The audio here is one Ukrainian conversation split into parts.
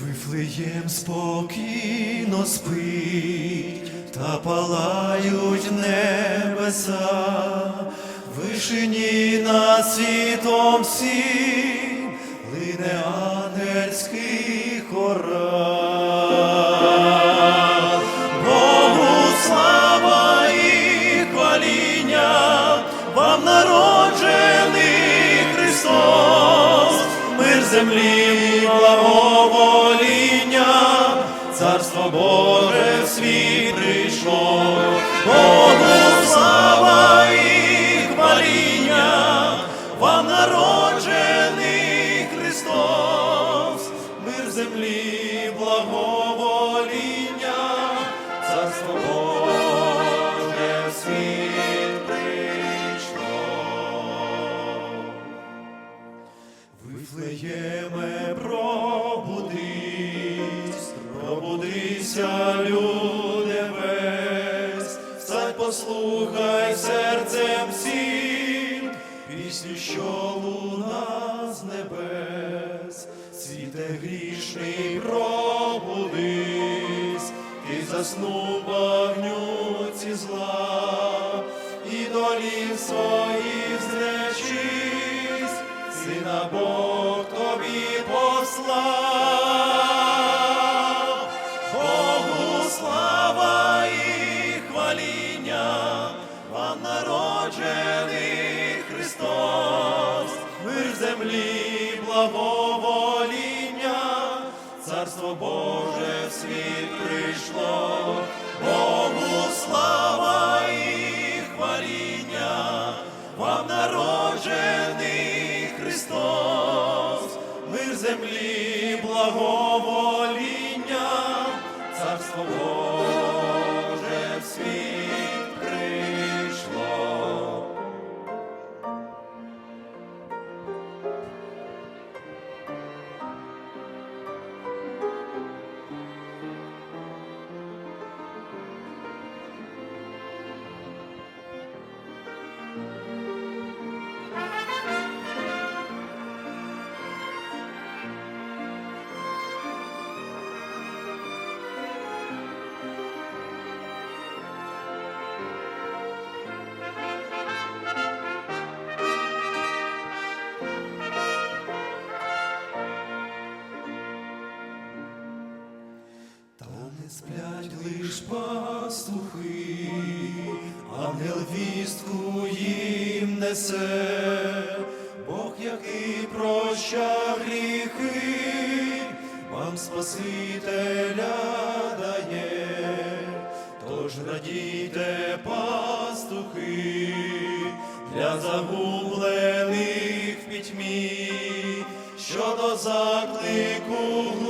Вифлеєм спокійно спить, та палають небеса, вишині над світом всім, лине ангельський хорал. Богу слава і хваління, вам народжений Христос, землі благовоління, Царство Боже в світ прийшло, Богу слава і хваління, вам народжений Христос, мир землі, благовоління, Царство Боже в світ Вифлеєме, пробудись, пробудися, люде весь, встань, послухай серцем всім, пісню, що луна з небес, світе грішний, пробудись, ти заснув багнюці зла, і долів своїх зречись, Сина Бог тобі послав, Богу слава і хваління, вам народжений Христос, мир землі, благовоління, Царство Боже в світ прийшло, землі, благовоління, Царство Боже лиш пастухи, ангел вістку їм несе, Бог, який проща гріхи, вам Спасителя дає, тож радійте, пастухи, для загублених в пітьмі, що до заклику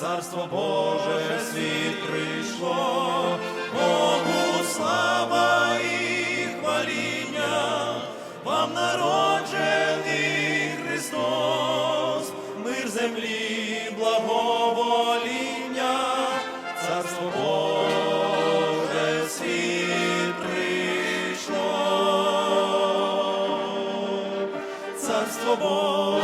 Царство Боже світ прийшло, Богу слава і хваління, вам народжений Христос, мир землі, благовоління, Царство Боже світ прийшло, Царство Боже